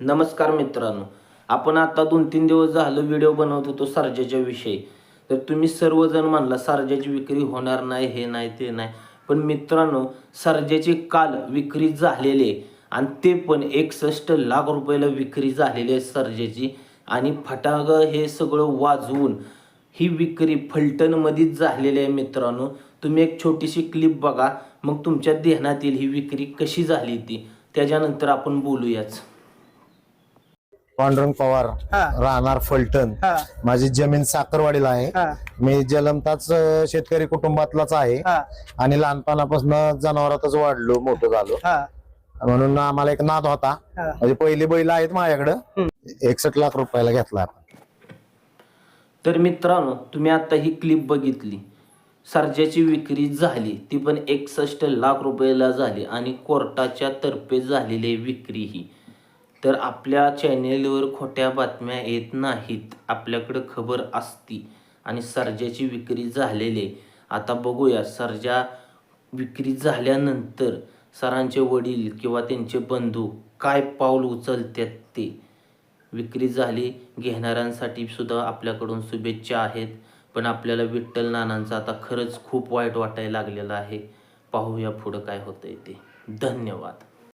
नमस्कार मित्रांनो. आपण आता दोन तीन दिवस झालं व्हिडिओ बनवत होतो सर्जाच्या विषयी. तर तुम्ही सर्वजण म्हणला सर्जाची विक्री होणार नाही हे नाही ते नाही. पण मित्रांनो सर्जाची काल विक्री झालेली आहे. आणि ते पण एकसष्ट लाख रुपयाला विक्री झालेली आहे सर्जेची. आणि फटाक हे सगळं वाजवून ही विक्री फलटणमध्येच झालेली आहे मित्रांनो. तुम्ही एक छोटीशी क्लिप बघा. मग तुमच्या ध्यानात येईल ही विक्री कशी झाली ती? त्याच्यानंतर आपण बोलूयाच. पांडुरंग पवार हा. राहणार फलटण. हा, माझी जमीन साखरवाडीला आहे. हा, मी जलमताच अं, शेतकरी कुटुंबातलाच आहे. हा, आणि लहानपणापासून जनावरातच वाढलो मोठं झालो. हा, म्हणून आम्हाला एक नाद होता. हा. म्हणजे पहिली बैल आहेत माझ्याकडं. एकसष्ट लाख रुपयाला घेतला आपण. तर मित्रांनो तुम्ही आता ही क्लिप बघितली. सर्जाची विक्री झाली. ती पण एकसष्ट लाख रुपयाला झाली आणि कोर्टाच्या तर्फे झालेली विक्री ही. तर आपल्या चॅनेलवर खोट्या बातम्या येत नाहीत आपल्याकडं खबर असती आणि सर्जाची विक्री झालेली. आता बघूया सर्जा विक्री झाल्यानंतर सरांचे वडील किंवा त्यांचे बंधू काय पाऊल उचलतात ते? विक्री झाली घेणाऱ्यांसाठी सुद्धा आपल्याकडून शुभेच्छा आहेत. पण आपल्याला विठ्ठल नानांचा आता खरंच खूप वाईट वाटायला लागलेलं आहे. पाहूया पुढं काय होतंय ते. धन्यवाद.